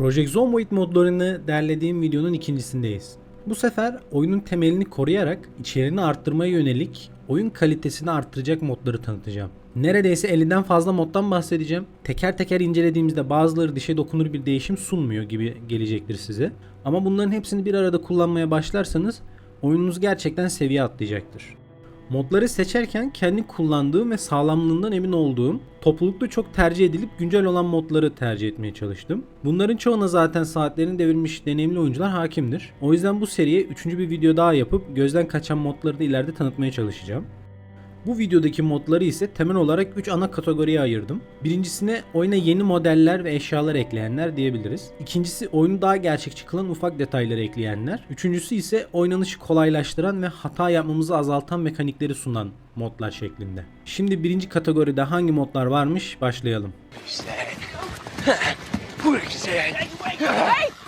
Project Zomboid modlarını derlediğim videonun ikincisindeyiz. Bu sefer oyunun temelini koruyarak içeriğini arttırmaya yönelik oyun kalitesini arttıracak modları tanıtacağım. Neredeyse 50'den fazla moddan bahsedeceğim. Teker teker incelediğimizde bazıları dişe dokunur bir değişim sunmuyor gibi gelecektir size. Ama bunların hepsini bir arada kullanmaya başlarsanız oyununuz gerçekten seviye atlayacaktır. Modları seçerken kendi kullandığım ve sağlamlığından emin olduğum, toplulukta çok tercih edilip güncel olan modları tercih etmeye çalıştım. Bunların çoğuna zaten saatlerini devirmiş deneyimli oyuncular hakimdir. O yüzden bu seriye 3. bir video daha yapıp gözden kaçan modları da ileride tanıtmaya çalışacağım. Bu videodaki modları ise temel olarak 3 ana kategoriye ayırdım. Birincisine oyuna yeni modeller ve eşyalar ekleyenler diyebiliriz. İkincisi oyunu daha gerçekçi kılan ufak detayları ekleyenler. Üçüncüsü ise oynanışı kolaylaştıran ve hata yapmamızı azaltan mekanikleri sunan modlar şeklinde. Şimdi birinci kategoride hangi modlar varmış başlayalım.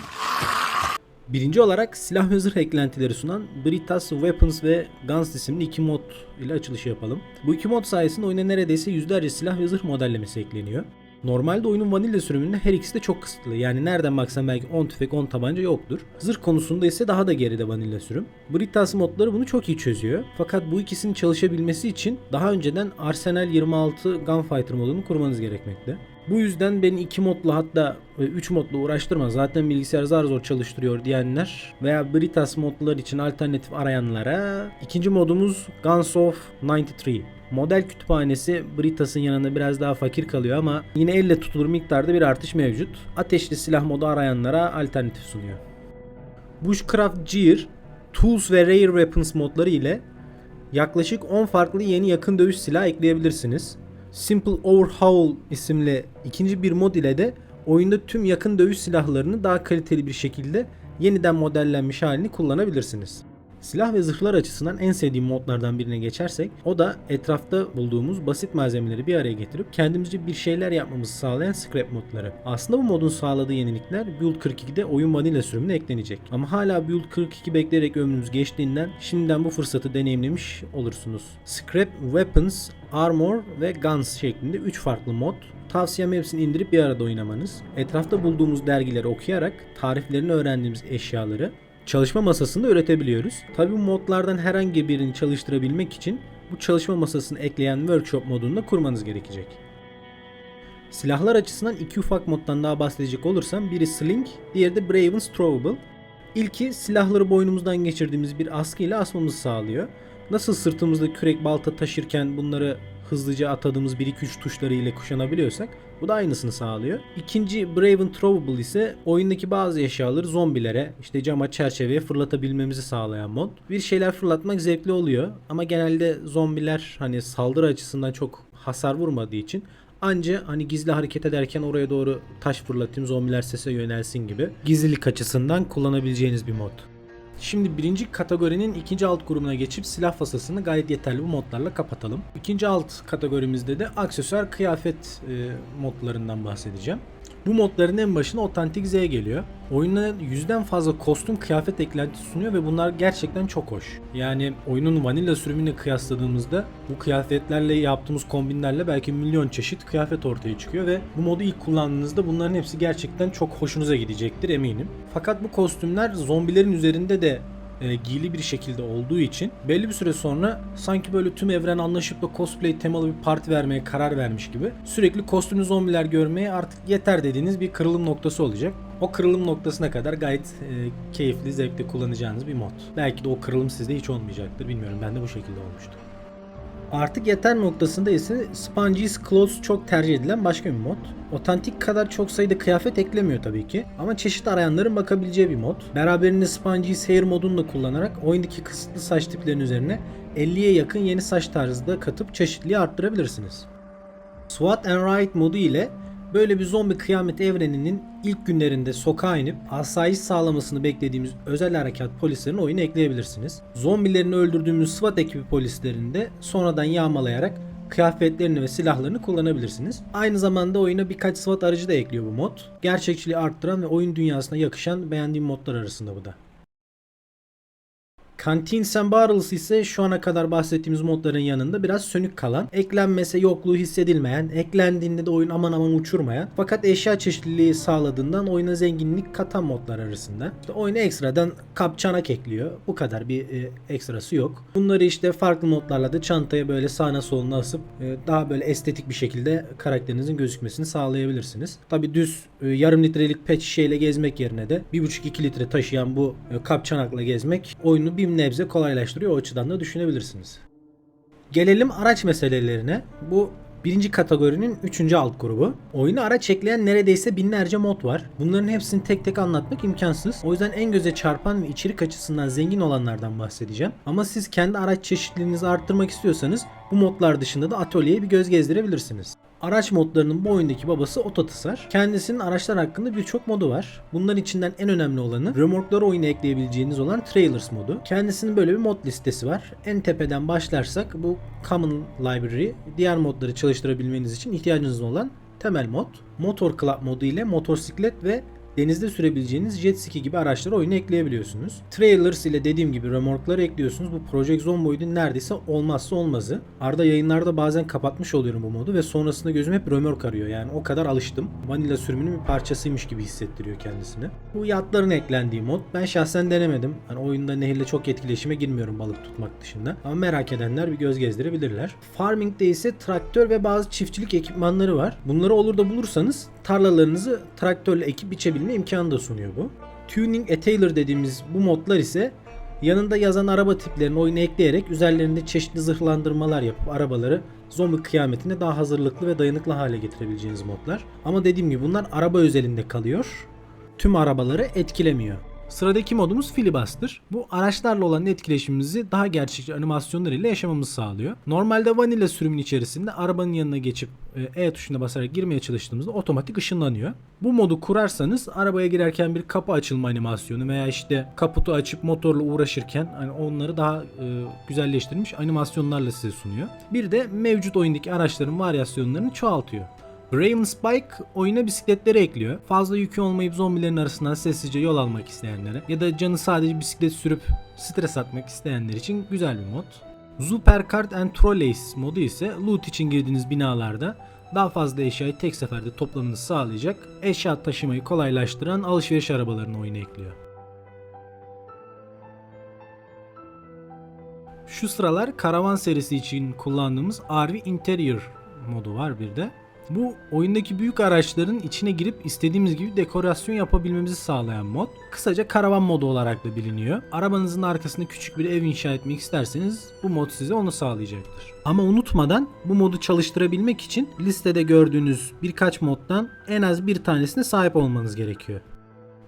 Birinci olarak silah ve zırh eklentileri sunan Britas Weapons ve Guns isimli iki mod ile açılışı yapalım. Bu iki mod sayesinde oyuna neredeyse yüzlerce silah ve zırh modellemesi ekleniyor. Normalde oyunun vanilya sürümünde her ikisi de çok kısıtlı. Yani nereden baksan belki 10 tüfek 10 tabanca yoktur. Zırh konusunda ise daha da geride vanilya sürüm. Britas modları bunu çok iyi çözüyor. Fakat bu ikisinin çalışabilmesi için daha önceden Arsenal 26 Gunfighter modunu kurmanız gerekmekte. Bu yüzden beni iki modla hatta 3 modla uğraştırma zaten bilgisayar zar zor çalıştırıyor diyenler veya Britas modlar için alternatif arayanlara ikinci modumuz Guns of 93. Model kütüphanesi Britas'ın yanında biraz daha fakir kalıyor ama yine elle tutulur miktarda bir artış mevcut. Ateşli silah modu arayanlara alternatif sunuyor. Bushcraft Gear, Tools ve Rare Weapons modları ile yaklaşık 10 farklı yeni yakın dövüş silahı ekleyebilirsiniz. Simple Overhaul isimli ikinci bir mod ile de oyunda tüm yakın dövüş silahlarını daha kaliteli bir şekilde yeniden modellenmiş halini kullanabilirsiniz. Silah ve zırhlar açısından en sevdiğim modlardan birine geçersek o da etrafta bulduğumuz basit malzemeleri bir araya getirip kendimizce bir şeyler yapmamızı sağlayan scrap modları. Aslında bu modun sağladığı yenilikler Build 42'de oyun vanilla sürümüne eklenecek. Ama hala Build 42 bekleyerek ömrümüz geçtiğinden şimdiden bu fırsatı deneyimlemiş olursunuz. Scrap Weapons, Armor ve Guns şeklinde 3 farklı mod Tavsiyem hepsini indirip bir arada oynamanız. Etrafta bulduğumuz dergileri okuyarak tariflerini öğrendiğimiz eşyaları çalışma masasında üretebiliyoruz. Tabi bu modlardan herhangi birini çalıştırabilmek için bu çalışma masasını ekleyen workshop modunu da kurmanız gerekecek. Silahlar açısından iki ufak moddan daha bahsedecek olursam biri Sling, diğeri de Braven's Throwable. İlki silahları boynumuzdan geçirdiğimiz bir askı ile asmamızı sağlıyor. Nasıl sırtımızda kürek balta taşırken bunları hızlıca atadığımız 1-2-3 tuşları ile kuşanabiliyorsak bu da aynısını sağlıyor. İkinci Braven Throwable ise oyundaki bazı eşyaları zombilere, işte cama, çerçeveye fırlatabilmemizi sağlayan mod. Bir şeyler fırlatmak zevkli oluyor ama genelde zombiler hani saldırı açısından çok hasar vurmadığı için Anca hani gizli hareket ederken oraya doğru taş fırlatayım zombiler sese yönelsin gibi gizlilik açısından kullanabileceğiniz bir mod. Şimdi birinci kategorinin ikinci alt grubuna geçip silah fasasını gayet yeterli bu modlarla kapatalım. İkinci alt kategorimizde de aksesuar kıyafet e, modlarından bahsedeceğim. Bu modların en başına Authentic Z geliyor. Oyuna yüzden fazla kostüm kıyafet eklentisi sunuyor ve bunlar gerçekten çok hoş. Yani oyunun vanilla sürümüne kıyasladığımızda bu kıyafetlerle yaptığımız kombinlerle belki milyon çeşit kıyafet ortaya çıkıyor ve bu modu ilk kullandığınızda bunların hepsi gerçekten çok hoşunuza gidecektir eminim. Fakat bu kostümler zombilerin üzerinde de e, giyili bir şekilde olduğu için belli bir süre sonra sanki böyle tüm evren anlaşıp da cosplay temalı bir parti vermeye karar vermiş gibi sürekli kostümlü zombiler görmeye artık yeter dediğiniz bir kırılım noktası olacak. O kırılım noktasına kadar gayet e, keyifli, zevkli kullanacağınız bir mod. Belki de o kırılım sizde hiç olmayacaktır. Bilmiyorum. Ben de bu şekilde olmuştu. Artık yeter noktasında ise Spongy's Clothes çok tercih edilen başka bir mod. Otantik kadar çok sayıda kıyafet eklemiyor tabii ki ama çeşit arayanların bakabileceği bir mod. Beraberinde Spongy's Hair modunu da kullanarak oyundaki kısıtlı saç tiplerinin üzerine 50'ye yakın yeni saç tarzı da katıp çeşitliliği arttırabilirsiniz. SWAT and Riot modu ile böyle bir zombi kıyamet evreninin ilk günlerinde sokağa inip asayiş sağlamasını beklediğimiz özel harekat polislerini oyuna ekleyebilirsiniz. Zombilerini öldürdüğümüz SWAT ekibi polislerini de sonradan yağmalayarak kıyafetlerini ve silahlarını kullanabilirsiniz. Aynı zamanda oyuna birkaç SWAT aracı da ekliyor bu mod. Gerçekçiliği arttıran ve oyun dünyasına yakışan beğendiğim modlar arasında bu da. Canteens and Barrels ise şu ana kadar bahsettiğimiz modların yanında biraz sönük kalan, eklenmese yokluğu hissedilmeyen, eklendiğinde de oyun aman aman uçurmayan fakat eşya çeşitliliği sağladığından oyuna zenginlik katan modlar arasında. İşte oyuna ekstradan kap çanak ekliyor. Bu kadar bir e, ekstrası yok. Bunları işte farklı modlarla da çantaya böyle sağına soluna asıp e, daha böyle estetik bir şekilde karakterinizin gözükmesini sağlayabilirsiniz. Tabi düz e, yarım litrelik pet şişeyle gezmek yerine de 1,5-2 litre taşıyan bu e, kap çanakla gezmek oyunu bir nebze kolaylaştırıyor. O açıdan da düşünebilirsiniz. Gelelim araç meselelerine. Bu birinci kategorinin üçüncü alt grubu. Oyuna araç ekleyen neredeyse binlerce mod var. Bunların hepsini tek tek anlatmak imkansız. O yüzden en göze çarpan ve içerik açısından zengin olanlardan bahsedeceğim. Ama siz kendi araç çeşitliliğinizi arttırmak istiyorsanız bu modlar dışında da atölyeye bir göz gezdirebilirsiniz. Araç modlarının bu oyundaki babası Ototısar. Kendisinin araçlar hakkında birçok modu var. Bunların içinden en önemli olanı römorkları oyuna ekleyebileceğiniz olan Trailers modu. Kendisinin böyle bir mod listesi var. En tepeden başlarsak bu Common Library diğer modları çalıştırabilmeniz için ihtiyacınız olan temel mod. Motor Club modu ile motosiklet ve denizde sürebileceğiniz jet ski gibi araçları oyuna ekleyebiliyorsunuz. Trailers ile dediğim gibi remorkları ekliyorsunuz. Bu Project Zomboid'in neredeyse olmazsa olmazı. Arda yayınlarda bazen kapatmış oluyorum bu modu ve sonrasında gözüm hep remork arıyor. Yani o kadar alıştım. Vanilla sürümünün bir parçasıymış gibi hissettiriyor kendisini. Bu yatların eklendiği mod. Ben şahsen denemedim. Hani oyunda nehirle çok etkileşime girmiyorum balık tutmak dışında. Ama merak edenler bir göz gezdirebilirler. Farming'de ise traktör ve bazı çiftçilik ekipmanları var. Bunları olur da bulursanız tarlalarınızı traktörle ekip biçebilme imkanı da sunuyor bu. Tuning a Tailor dediğimiz bu modlar ise yanında yazan araba tiplerini oyuna ekleyerek üzerlerinde çeşitli zırhlandırmalar yapıp arabaları zombi kıyametine daha hazırlıklı ve dayanıklı hale getirebileceğiniz modlar. Ama dediğim gibi bunlar araba özelinde kalıyor. Tüm arabaları etkilemiyor. Sıradaki modumuz Filibuster. Bu araçlarla olan etkileşimimizi daha gerçekçi animasyonlar ile yaşamamızı sağlıyor. Normalde vanilla sürümün içerisinde arabanın yanına geçip e, E tuşuna basarak girmeye çalıştığımızda otomatik ışınlanıyor. Bu modu kurarsanız arabaya girerken bir kapı açılma animasyonu veya işte kaputu açıp motorla uğraşırken hani onları daha e, güzelleştirilmiş animasyonlarla size sunuyor. Bir de mevcut oyundaki araçların varyasyonlarını çoğaltıyor. Raven Spike oyuna bisikletleri ekliyor. Fazla yükü olmayıp zombilerin arasından sessizce yol almak isteyenlere ya da canı sadece bisiklet sürüp stres atmak isteyenler için güzel bir mod. Supercard and Trolleys modu ise loot için girdiğiniz binalarda daha fazla eşyayı tek seferde toplamanızı sağlayacak, eşya taşımayı kolaylaştıran alışveriş arabalarını oyuna ekliyor. Şu sıralar karavan serisi için kullandığımız RV Interior modu var bir de. Bu oyundaki büyük araçların içine girip istediğimiz gibi dekorasyon yapabilmemizi sağlayan mod. Kısaca karavan modu olarak da biliniyor. Arabanızın arkasında küçük bir ev inşa etmek isterseniz bu mod size onu sağlayacaktır. Ama unutmadan bu modu çalıştırabilmek için listede gördüğünüz birkaç moddan en az bir tanesine sahip olmanız gerekiyor.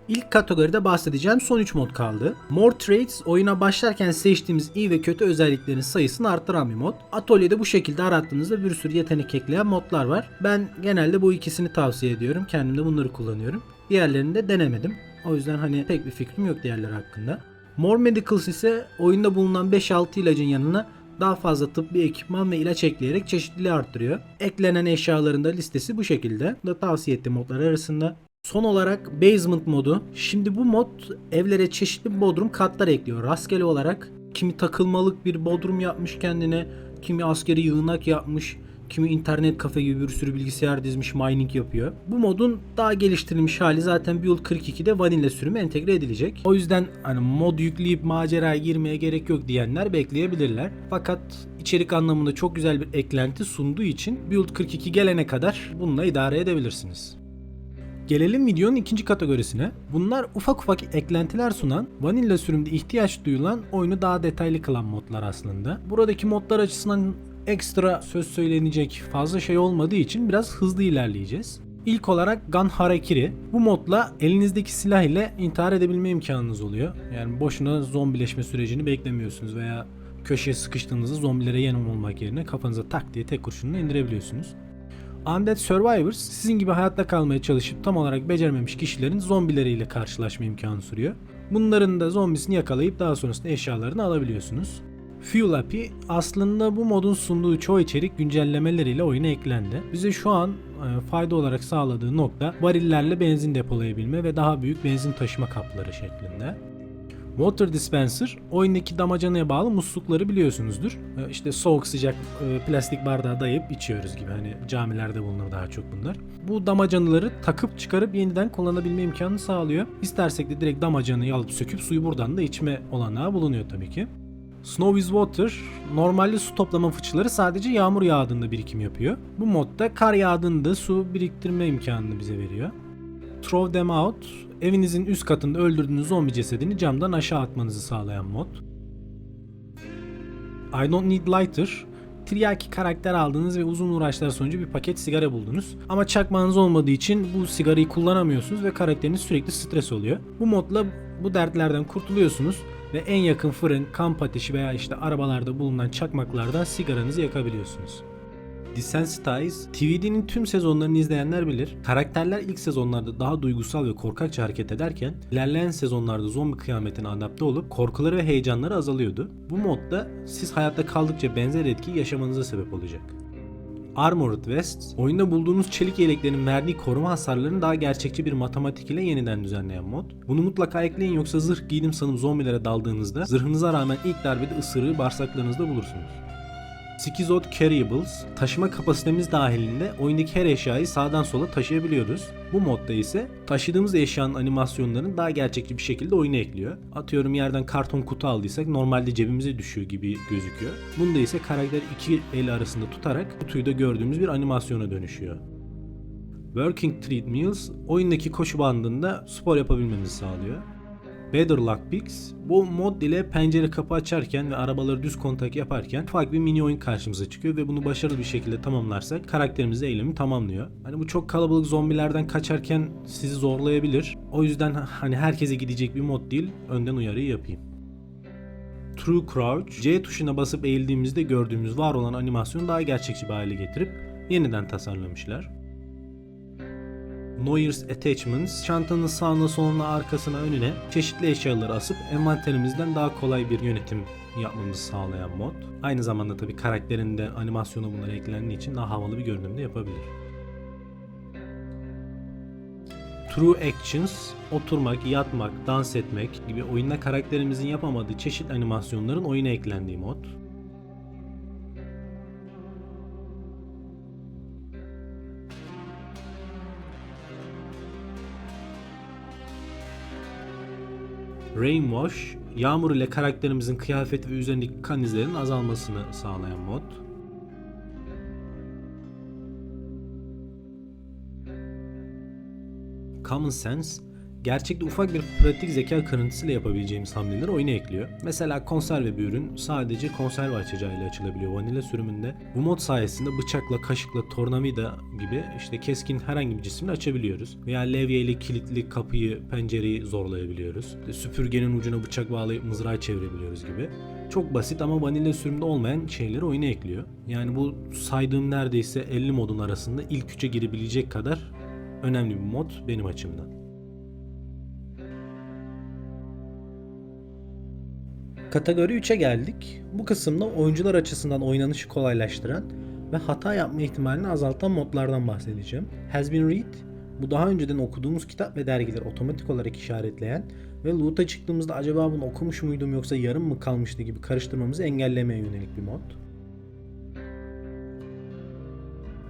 İlk kategoride bahsedeceğim son 3 mod kaldı. More Traits oyuna başlarken seçtiğimiz iyi ve kötü özelliklerin sayısını arttıran bir mod. Atölyede bu şekilde arattığınızda bir sürü yetenek ekleyen modlar var. Ben genelde bu ikisini tavsiye ediyorum. Kendim de bunları kullanıyorum. Diğerlerini de denemedim. O yüzden hani pek bir fikrim yok diğerleri hakkında. More Medicals ise oyunda bulunan 5-6 ilacın yanına daha fazla tıbbi ekipman ve ilaç ekleyerek çeşitliliği arttırıyor. Eklenen eşyaların da listesi bu şekilde. Bu da tavsiye ettiğim modlar arasında. Son olarak Basement modu. Şimdi bu mod evlere çeşitli bodrum katlar ekliyor. Rastgele olarak kimi takılmalık bir bodrum yapmış kendine, kimi askeri yığınak yapmış, kimi internet kafe gibi bir sürü bilgisayar dizmiş mining yapıyor. Bu modun daha geliştirilmiş hali zaten Build 42'de vanilla sürümü entegre edilecek. O yüzden hani mod yükleyip maceraya girmeye gerek yok diyenler bekleyebilirler. Fakat içerik anlamında çok güzel bir eklenti sunduğu için Build 42 gelene kadar bununla idare edebilirsiniz. Gelelim videonun ikinci kategorisine. Bunlar ufak ufak eklentiler sunan, vanilla sürümde ihtiyaç duyulan oyunu daha detaylı kılan modlar aslında. Buradaki modlar açısından ekstra söz söylenecek fazla şey olmadığı için biraz hızlı ilerleyeceğiz. İlk olarak Gun Harakiri. Bu modla elinizdeki silah ile intihar edebilme imkanınız oluyor. Yani boşuna zombileşme sürecini beklemiyorsunuz veya köşeye sıkıştığınızda zombilere yenim olmak yerine kafanıza tak diye tek kurşunla indirebiliyorsunuz. Undead Survivors sizin gibi hayatta kalmaya çalışıp tam olarak becerememiş kişilerin zombileriyle karşılaşma imkanı sunuyor. Bunların da zombisini yakalayıp daha sonrasında eşyalarını alabiliyorsunuz. Fuel API aslında bu modun sunduğu çoğu içerik güncellemeleriyle oyuna eklendi. Bize şu an e, fayda olarak sağladığı nokta varillerle benzin depolayabilme ve daha büyük benzin taşıma kapları şeklinde. Water Dispenser oyundaki damacanaya bağlı muslukları biliyorsunuzdur. Ee, İşte soğuk sıcak e, plastik bardağa dayayıp içiyoruz gibi hani camilerde bulunur daha çok bunlar. Bu damacanaları takıp çıkarıp yeniden kullanabilme imkanını sağlıyor. İstersek de direkt damacanayı alıp söküp suyu buradan da içme olanağı bulunuyor tabii ki. Snow is Water, normalde su toplama fıçıları sadece yağmur yağdığında birikim yapıyor. Bu modda kar yağdığında su biriktirme imkanını bize veriyor. Throw them out, evinizin üst katında öldürdüğünüz zombi cesedini camdan aşağı atmanızı sağlayan mod. I don't need lighter, Tiryaki karakter aldınız ve uzun uğraşlar sonucu bir paket sigara buldunuz. Ama çakmağınız olmadığı için bu sigarayı kullanamıyorsunuz ve karakteriniz sürekli stres oluyor. Bu modla bu dertlerden kurtuluyorsunuz ve en yakın fırın, kamp ateşi veya işte arabalarda bulunan çakmaklardan sigaranızı yakabiliyorsunuz. Desensitize, TVD'nin tüm sezonlarını izleyenler bilir. Karakterler ilk sezonlarda daha duygusal ve korkakça hareket ederken ilerleyen sezonlarda zombi kıyametine adapte olup korkuları ve heyecanları azalıyordu. Bu modda siz hayatta kaldıkça benzer etki yaşamanıza sebep olacak. Armored Vest, oyunda bulduğunuz çelik yeleklerin verdiği koruma hasarlarını daha gerçekçi bir matematik ile yeniden düzenleyen mod. Bunu mutlaka ekleyin yoksa zırh giydim sanıp zombilere daldığınızda zırhınıza rağmen ilk darbede ısırığı bağırsaklarınızda bulursunuz. Skizot Carryables, taşıma kapasitemiz dahilinde oyundaki her eşyayı sağdan sola taşıyabiliyoruz. Bu modda ise taşıdığımız eşyanın animasyonlarını daha gerçekçi bir şekilde oyuna ekliyor. Atıyorum yerden karton kutu aldıysak normalde cebimize düşüyor gibi gözüküyor. Bunda ise karakter iki el arasında tutarak kutuyu da gördüğümüz bir animasyona dönüşüyor. Working Treadmills oyundaki koşu bandında spor yapabilmenizi sağlıyor. Better Lockpicks bu mod ile pencere kapı açarken ve arabaları düz kontak yaparken ufak bir mini oyun karşımıza çıkıyor ve bunu başarılı bir şekilde tamamlarsak karakterimiz eylemi tamamlıyor. Hani bu çok kalabalık zombilerden kaçarken sizi zorlayabilir. O yüzden hani herkese gidecek bir mod değil. Önden uyarıyı yapayım. True Crouch, C tuşuna basıp eğildiğimizde gördüğümüz var olan animasyonu daha gerçekçi bir hale getirip yeniden tasarlamışlar. Noyers Attachments, çantanın sağına soluna arkasına önüne çeşitli eşyaları asıp envanterimizden daha kolay bir yönetim yapmamızı sağlayan mod. Aynı zamanda tabi karakterin de animasyonu bunlara eklendiği için daha havalı bir görünümde yapabilir. True Actions, oturmak, yatmak, dans etmek gibi oyunda karakterimizin yapamadığı çeşitli animasyonların oyuna eklendiği mod. Rainwash, yağmur ile karakterimizin kıyafeti ve üzerindeki kan izlerinin azalmasını sağlayan mod. Common Sense, gerçekte ufak bir pratik zeka kırıntısıyla yapabileceğimiz hamleleri oyuna ekliyor. Mesela konserve bir ürün sadece konserve açacağıyla açılabiliyor vanilya sürümünde. Bu mod sayesinde bıçakla, kaşıkla, tornavida gibi işte keskin herhangi bir cismini açabiliyoruz. Veya levye ile kilitli kapıyı, pencereyi zorlayabiliyoruz. İşte süpürgenin ucuna bıçak bağlayıp mızrağı çevirebiliyoruz gibi. Çok basit ama vanilya sürümünde olmayan şeyleri oyuna ekliyor. Yani bu saydığım neredeyse 50 modun arasında ilk üçe girebilecek kadar önemli bir mod benim açımdan. Kategori 3'e geldik. Bu kısımda oyuncular açısından oynanışı kolaylaştıran ve hata yapma ihtimalini azaltan modlardan bahsedeceğim. Has been read, bu daha önceden okuduğumuz kitap ve dergileri otomatik olarak işaretleyen ve loot'a çıktığımızda acaba bunu okumuş muydum yoksa yarım mı kalmıştı gibi karıştırmamızı engellemeye yönelik bir mod.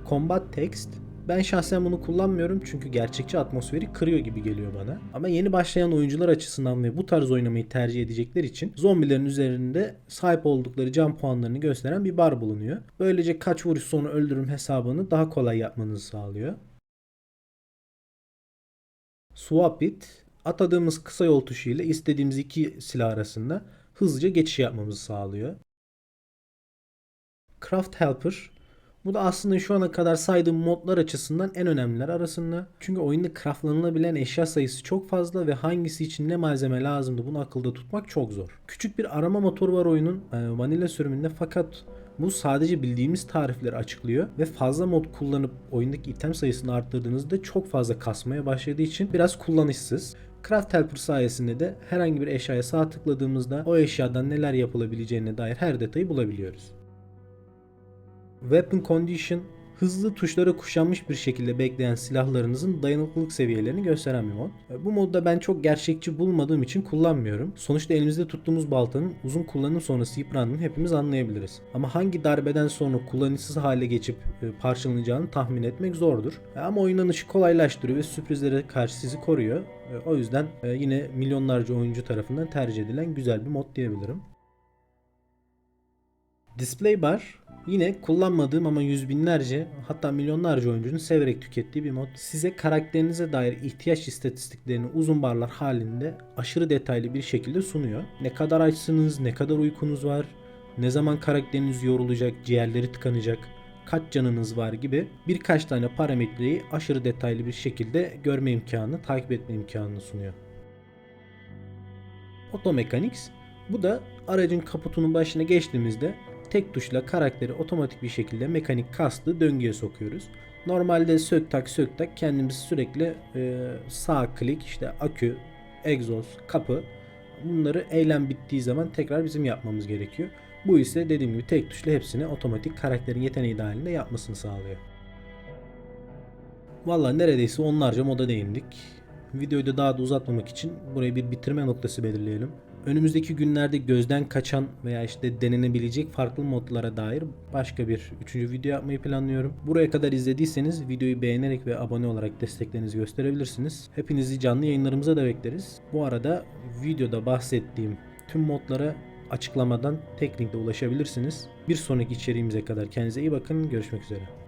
Combat Text, ben şahsen bunu kullanmıyorum çünkü gerçekçi atmosferi kırıyor gibi geliyor bana. Ama yeni başlayan oyuncular açısından ve bu tarz oynamayı tercih edecekler için zombilerin üzerinde sahip oldukları can puanlarını gösteren bir bar bulunuyor. Böylece kaç vuruş sonra öldürürüm hesabını daha kolay yapmanızı sağlıyor. Swap it, atadığımız kısa yol tuşu ile istediğimiz iki silah arasında hızlıca geçiş yapmamızı sağlıyor. Craft Helper, bu da aslında şu ana kadar saydığım modlar açısından en önemliler arasında. Çünkü oyunda craftlanılabilen eşya sayısı çok fazla ve hangisi için ne malzeme lazımdı bunu akılda tutmak çok zor. Küçük bir arama motoru var oyunun e, vanilla sürümünde fakat bu sadece bildiğimiz tarifleri açıklıyor ve fazla mod kullanıp oyundaki item sayısını arttırdığınızda çok fazla kasmaya başladığı için biraz kullanışsız. Craft Helper sayesinde de herhangi bir eşyaya sağ tıkladığımızda o eşyadan neler yapılabileceğine dair her detayı bulabiliyoruz. Weapon Condition hızlı tuşlara kuşanmış bir şekilde bekleyen silahlarınızın dayanıklılık seviyelerini gösteren bir mod. Bu modda ben çok gerçekçi bulmadığım için kullanmıyorum. Sonuçta elimizde tuttuğumuz baltanın uzun kullanım sonrası yıprandığını hepimiz anlayabiliriz. Ama hangi darbeden sonra kullanışsız hale geçip e, parçalanacağını tahmin etmek zordur. E, Ama oynanışı kolaylaştırıyor ve sürprizlere karşı sizi koruyor. E, O yüzden e, yine milyonlarca oyuncu tarafından tercih edilen güzel bir mod diyebilirim. Display bar yine kullanmadığım ama yüz binlerce hatta milyonlarca oyuncunun severek tükettiği bir mod. Size karakterinize dair ihtiyaç istatistiklerini uzun barlar halinde aşırı detaylı bir şekilde sunuyor. Ne kadar açsınız, ne kadar uykunuz var, ne zaman karakteriniz yorulacak, ciğerleri tıkanacak, kaç canınız var gibi birkaç tane parametreyi aşırı detaylı bir şekilde görme imkanı, takip etme imkanını sunuyor. Auto Mechanics. Bu da aracın kaputunun başına geçtiğimizde tek tuşla karakteri otomatik bir şekilde mekanik kastı döngüye sokuyoruz. Normalde sök tak sök tak kendimiz sürekli e, sağ klik işte akü, egzoz, kapı bunları eylem bittiği zaman tekrar bizim yapmamız gerekiyor. Bu ise dediğim gibi tek tuşla hepsini otomatik karakterin yeteneği dahilinde yapmasını sağlıyor. Valla neredeyse onlarca moda değindik. Videoyu da daha da uzatmamak için buraya bir bitirme noktası belirleyelim. Önümüzdeki günlerde gözden kaçan veya işte denenebilecek farklı modlara dair başka bir üçüncü video yapmayı planlıyorum. Buraya kadar izlediyseniz videoyu beğenerek ve abone olarak desteklerinizi gösterebilirsiniz. Hepinizi canlı yayınlarımıza da bekleriz. Bu arada videoda bahsettiğim tüm modlara açıklamadan tek ulaşabilirsiniz. Bir sonraki içeriğimize kadar kendinize iyi bakın. Görüşmek üzere.